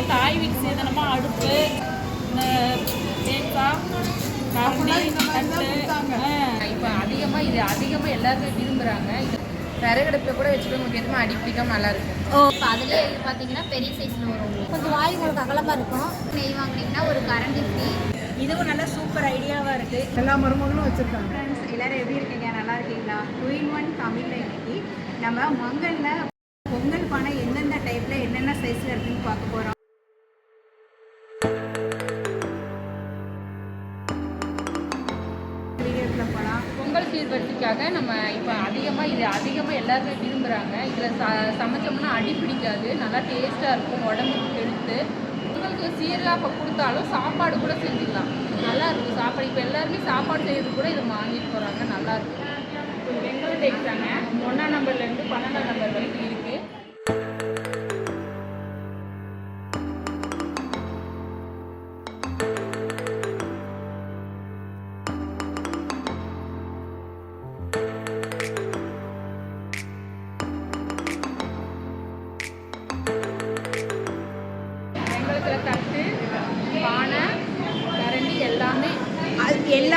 விதமாக அடுப்பு இந்த தேங்காய் காப்பி தட்டு ஆ. இப்போ அதிகமாக இது அதிகமாக எல்லாருமே விரும்புகிறாங்க இது விறகடுப்பில் கூட வச்சுட்டு உங்களுக்கு எதுவுமே அடிப்பிடிக்காம நல்லா இருக்கும். இப்போ அதுலேயே இது பார்த்தீங்கன்னா பெரிய சைஸில் வரும் கொஞ்சம் வாய் உங்களுக்கு அகலமாக இருக்கும். நெய் வாங்குனீங்கன்னா ஒரு கரண்டி ஃப்ரீ இதுவும் நல்ல சூப்பர் ஐடியாவாக இருக்குது எல்லா மருமகளும் வச்சுருக்காங்க. ஃப்ரெண்ட்ஸ் எல்லாரும் எப்படி இருக்கீங்க? நல்லா இருக்கீங்களா? டூ இன் ஒன் தமிழில் இன்னைக்கு நம்ம மங்கலில் பொங்கல் பானை எந்தெந்த டைப்பில் என்னென்ன சைஸில் இருக்குன்னு பார்க்க போகிறோம் பொங்கல் நம்ம இப்போ அதிகமாக இது அதிகமாக எல்லாருமே விரும்புகிறாங்க இதில் ச சமைச்சோம்னா அடி பிடிக்காது. நல்லா டேஸ்ட்டாக இருக்கும் உடம்புக்கு ஹெல்த்து உங்களுக்கு சீராக இப்போ கொடுத்தாலும் சாப்பாடு கூட செஞ்சுக்கலாம். நல்லா இருக்கும் சாப்பாடு இப்போ எல்லாருமே சாப்பாடு செய்யறது கூட இதை வாங்கிட்டு போகிறாங்க நல்லா இருக்கும் இது டேக்ஸாங்க ஒன்றாம் நம்பர்லேருந்து பன்னெண்டாம் நம்பர் வரைக்கும்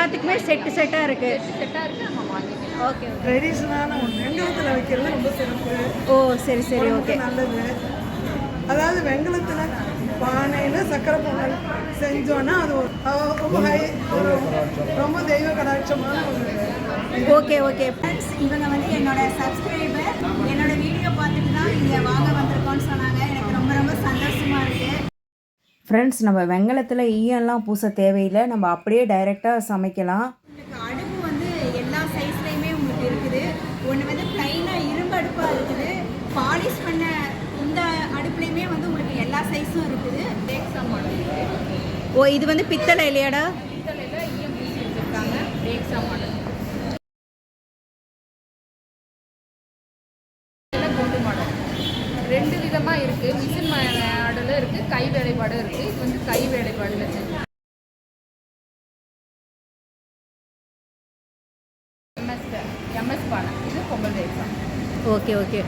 எல்லாத்துக்குமே செட்டு செட்டாக இருக்குது செட்டாக இருக்குது நம்ம வாங்கிக்கலாம். ஓகே ட்ரெடிஷ்னலான ஒன்று வெங்கலத்தில் வைக்கிறது ரொம்ப சிறப்பு. ஓ சரி சரி ஓகே நல்லது. அதாவது வெங்கலத்தில் பானையில் சக்கரை பொங்கல் செஞ்சோன்னா அது ரொம்ப ஹை ஒரு ரொம்ப தெய்வ கடாட்சமான ஒரு ஓகே ஓகே ஃப்ரெண்ட்ஸ் இவங்க வந்து என்னோட சப்ஸ்கிரைபர் என்னோட வீடியோ பார்த்துட்டு தான் இங்கே வாங்க வந்திருக்கோன்னு சொன்னாங்க. எனக்கு ரொம்ப ரொம்ப சந்தோஷமாக இருக்குது ஃப்ரெண்ட்ஸ் நம்ம வெங்கலத்தில் ஈயெல்லாம் பூச தேவையில்லை. நம்ம அப்படியே டைரெக்டாக சமைக்கலாம். உங்களுக்கு அடுப்பு வந்து எல்லா சைஸ்லையுமே உங்களுக்கு இருக்குது. ஒன்று வந்து ப்ளைனாக இரும்பு அடுப்பாக இருக்குது. பாலிஷ் பண்ண இந்த அடுப்புலையுமே வந்து உங்களுக்கு எல்லா சைஸும் இருக்குது. ஓ இது வந்து பித்தளை இல்லையாடா? பித்தளையில் ஈயம் பூசி வச்சுருக்காங்க. டேக்ஸா மாடல். கொண்டு மாடல். ரெண்டு விதமாக இருக்குது மிஷின் கை வேலைப்பாடும் இருக்குது இது வந்து கை வேலைப்பாடில் செஞ்சு எம்எஸ் எம்எஸ் பானை இது பொங்கல் டேக்ஸா ஓகே ஓகே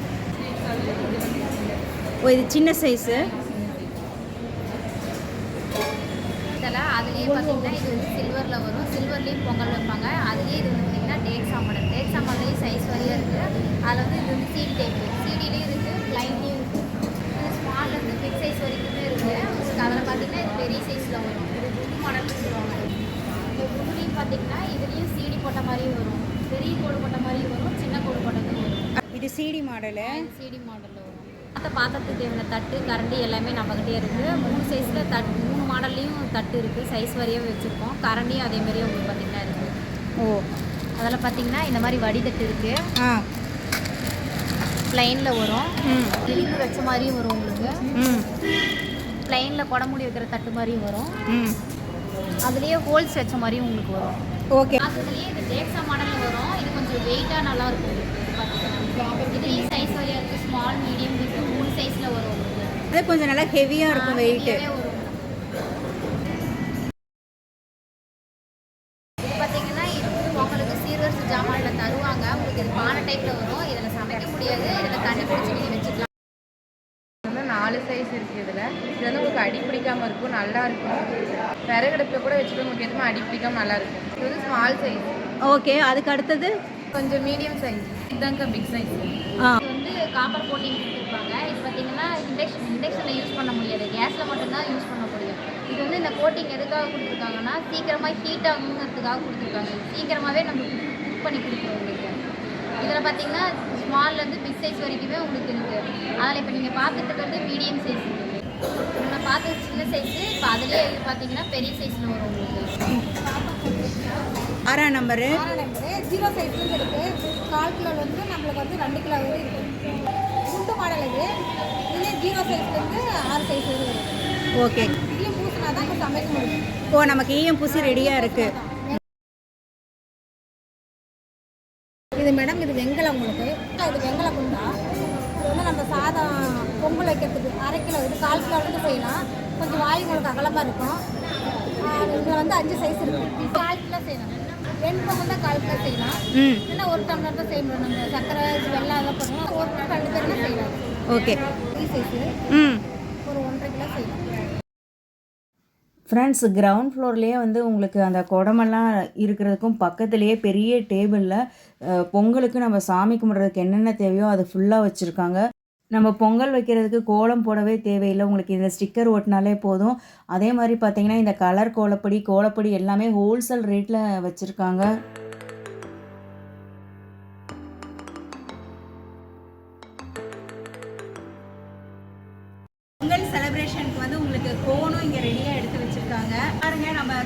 ஓ இது சின்ன சைஸு இதில் அதுலேயே பார்த்தீங்கன்னா இது வந்து சில்வரில் வரும். சில்வர்லேயும் பொங்கல் வைப்பாங்க. அதுலேயே இது வந்து பார்த்தீங்கன்னா டேக்ஸா மாடல் டேக்ஸா மாடல்லையும் சைஸ் வரையும் இருக்குது அதில் வந்து இது வந்து சிடி டைப்பு சிடிலையும் இருக்குது லைன்லேயும் இருக்குது இது ஸ்மால்லேருந்து பிக் சைஸ் வரைக்குமே இருக்குது அதில் பார்த்தீங்கன்னா இது பெரிய சைஸில் வரும். இது குண்டு மாடல்னு சொல்லுவாங்க இந்த குண்டுலையும் பார்த்தீங்கன்னா இதுலேயும் சிடி போட்ட மாதிரியும் வரும். பெரிய கோடு போட்ட மாதிரியும் வரும். சின்ன கோடு போட்டதும் வரும். இது சிடி மாடலு சிடி மாடலில் வரும். மற்ற பாத்திரத்துக்கு தேவையான தட்டு கரண்டி எல்லாமே நம்மக்கிட்டே இருக்குது மூணு சைஸில் தட் மூணு மாடல்லையும் தட்டு இருக்குது சைஸ் வரையும் வச்சுருக்கோம். கரண்டியும் அதே மாதிரியே உங்களுக்கு பார்த்திங்கன்னா இருக்குது ஓ. அதில் பார்த்தீங்கன்னா இந்த மாதிரி வடிதட்டு இருக்குது ஆ. ப்ளைனில் வரும். இனிப்பு வச்ச மாதிரியும் வரும் உங்களுக்கு. ம் ப்ளைனில் குடமுடி வைக்கிற தட்டு மாதிரியும் வரும். அதுலேயே ஹோல்ஸ் வச்ச மாதிரியும் உங்களுக்கு வரும். ஓகே. அதுலேயே இது டேக்ஸா மாடலில் வரும். இது கொஞ்சம் வெயிட்டாக நல்லா இருக்கும். இதுலேயும் சைஸ் வரையாக இருக்குது ஸ்மால் மீடியம் இருக்குது மூணு சைஸில் வரும் அது கொஞ்சம் நல்லா ஹெவியாக இருக்கும் வெயிட்டு பார்த்தீங்கன்னா இது உங்களுக்கு சீர்வரிசை ஜாமான்ல தருவாங்க. உங்களுக்கு இது பானை டைப்பில் வரும். இதில் சமைக்க முடியாது. இதில் தண்ணி பிடிச்சி நீங்கள் வச்சுக்கலாம் வந்து நாலு சைஸ் இருக்குது இதில். இது வந்து உங்களுக்கு அடி பிடிக்காம இருக்கும் நல்லா இருக்கும். விறகடுப்பில் கூட வச்சுட்டு உங்களுக்கு எதுவுமே அடி பிடிக்காம நல்லா இருக்கும். இது வந்து ஸ்மால் சைஸ் ஓகே அதுக்கு அடுத்தது? கொஞ்சம் மீடியம் சைஸ் இதுதாங்க பிக் சைஸ் இது வந்து காப்பர் கோட்டிங் கொடுத்துருப்பாங்க. இது பார்த்தீங்கன்னா இண்டக்ஷன் இண்டக்ஷனில் யூஸ் பண்ண முடியாது. கேஸில் மட்டும்தான் யூஸ் பண்ண முடியும். இது வந்து இந்த கோட்டிங் எதுக்காக கொடுத்துருக்காங்கன்னா சீக்கிரமாக ஹீட் ஆகுங்கிறதுக்காக கொடுத்துருக்காங்க. சீக்கிரமாகவே நம்ம குக் பண்ணி கொடுக்குறோம் உங்களுக்கு. இதில் பார்த்தீங்கன்னா ஸ்மால்லேருந்து பிக் சைஸ் வரைக்குமே உங்களுக்கு இருக்குது அதில் இப்போ நீங்கள் பார்த்துட்டு இருக்கிறது மீடியம் சைஸ் நம்ம பார்த்து சின்ன சைஸு இப்போ அதுலேயே பார்த்தீங்கன்னா பெரிய சைஸில் வரும் உங்களுக்கு. ஆறாம் நம்பரு ஜீரோ சைஸ்லேருந்து இருக்குது கால் கிலோ வந்து நம்மளுக்கு வந்து ரெண்டு கிலோ வரை இருக்குது குண்டு மாடல் இது. இதுலேயே ஜீரோ சைஸ்லேருந்து ஆறு சைஸ் வரை ஓகே இதையும் பூசினா தான் இப்போ சமைக்க முடியும். ஓ நமக்கு ஈயம் பூசி ரெடியாக இருக்குது இது மேடம் இது வெங்கலம் உங்களுக்கு. இது வெங்கல குண்டா? இது வந்து நம்ம சாதம் பொங்கல் வைக்கிறதுக்கு அரை கிலோ இது கால் கிலோலேருந்து செய்யலாம். கொஞ்சம் வாய் உங்களுக்கு அகலமாக இருக்கும். இதில் வந்து அஞ்சு சைஸ் இருக்குது கால் கிலோ செய்யலாம். ரெண்டு தான் கால் கிலோ செய்யலாம். இல்லைன்னா ஒரு டம்ளர் தான் செய்ய முடியும். நம்ம சர்க்கரை வெள்ளம் அதெல்லாம் ஒரு ரெண்டு தான் செய்யலாம். ஓகே. பெரிய சைஸு ம். ஒரு ஒன்றரை கிலோ செய்யலாம். ஃப்ரெண்ட்ஸ் கிரவுண்ட் ஃப்ளோர்லேயே வந்து உங்களுக்கு அந்த குடமெல்லாம் இருக்கிறதுக்கும் பக்கத்துலேயே பெரிய டேபிளில் பொங்கலுக்கு நம்ம சாமி கும்பிட்றதுக்கு என்னென்ன தேவையோ அது ஃபுல்லாக வச்சுருக்காங்க. நம்ம பொங்கல் வைக்கிறதுக்கு கோலம் போடவே தேவையில்லை. உங்களுக்கு இந்த ஸ்டிக்கர் ஓட்டினாலே போதும். அதே மாதிரி பார்த்தீங்கன்னா இந்த கலர் கோலப்பொடி கோலப்பொடி எல்லாமே ஹோல்சேல் ரேட்டில் வச்சுருக்காங்க.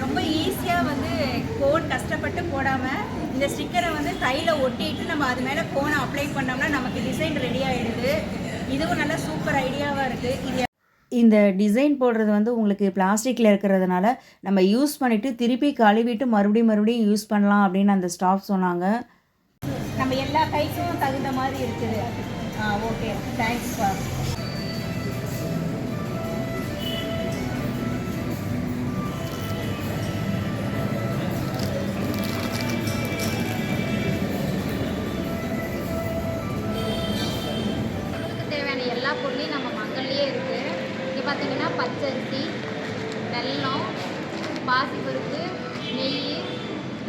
ரொம்ப ஈஸியாக வந்து கோன் கஷ்டப்பட்டு போடாமல் இந்த ஸ்டிக்கரை வந்து கையில் ஒட்டிட்டு நம்ம அது மேலே கோனை அப்ளை பண்ணோம்னா நமக்கு டிசைன் ரெடி ஆகிடுது இதுவும் நல்ல சூப்பர் ஐடியாவாக இருக்குது இது இந்த டிசைன் போடுறது வந்து உங்களுக்கு பிளாஸ்டிக்கில் இருக்கிறதுனால நம்ம யூஸ் பண்ணிவிட்டு திருப்பி கழுவிட்டு மறுபடியும் மறுபடியும் யூஸ் பண்ணலாம் அப்படின்னு அந்த ஸ்டாஃப் சொன்னாங்க. நம்ம எல்லா கைக்கும் தகுந்த மாதிரி இருக்குது. ஆ ஓகே தேங்க்ஸ் எல்லா நம்ம மங்கள்லேயே இருக்குது இங்கே பார்த்தீங்கன்னா பச்சரிசி வெல்லம் பாசிப்பருப்பு நெய்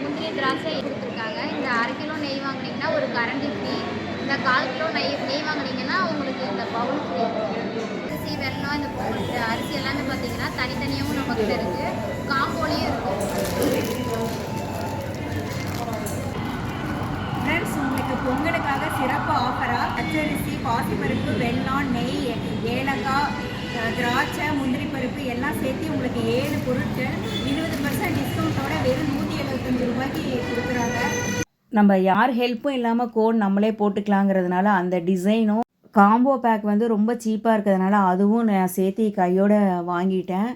முந்திரி திராட்சை கொடுத்துருக்காங்க. இந்த அரை கிலோ நெய் வாங்குனீங்கன்னா ஒரு கரண்டி ஃப்ரீ இந்த கால் கிலோ நெய் நெய் வாங்கினீங்கன்னா உங்களுக்கு இந்த பவுல் ஃப்ரீ அரிசி வெல்லம் இந்த அரிசி எல்லாமே பார்த்தீங்கன்னா தனித்தனியாகவும் நமக்கு இருக்குது பாசிப்பருப்பு வெல்லம் நெய் ஏலக்காய் திராட்சை முந்திரி பருப்பு எல்லாம் சேர்த்து உங்களுக்கு ஏழு பொருட்கள். இருபது பர்சன்ட் டிஸ்கவுண்ட்டோட வெறும் நூற்றி எழுபத்தஞ்சு ரூபாய்க்கு கொடுக்குறாங்க. நம்ம யார் ஹெல்ப்பும் இல்லாமல் கோட் நம்மளே போட்டுக்கலாங்கிறதுனால அந்த டிசைனும் காம்போ பேக் வந்து ரொம்ப சீப்பாக இருக்கிறதுனால அதுவும் நான் சேர்த்து கையோடு வாங்கிட்டேன்.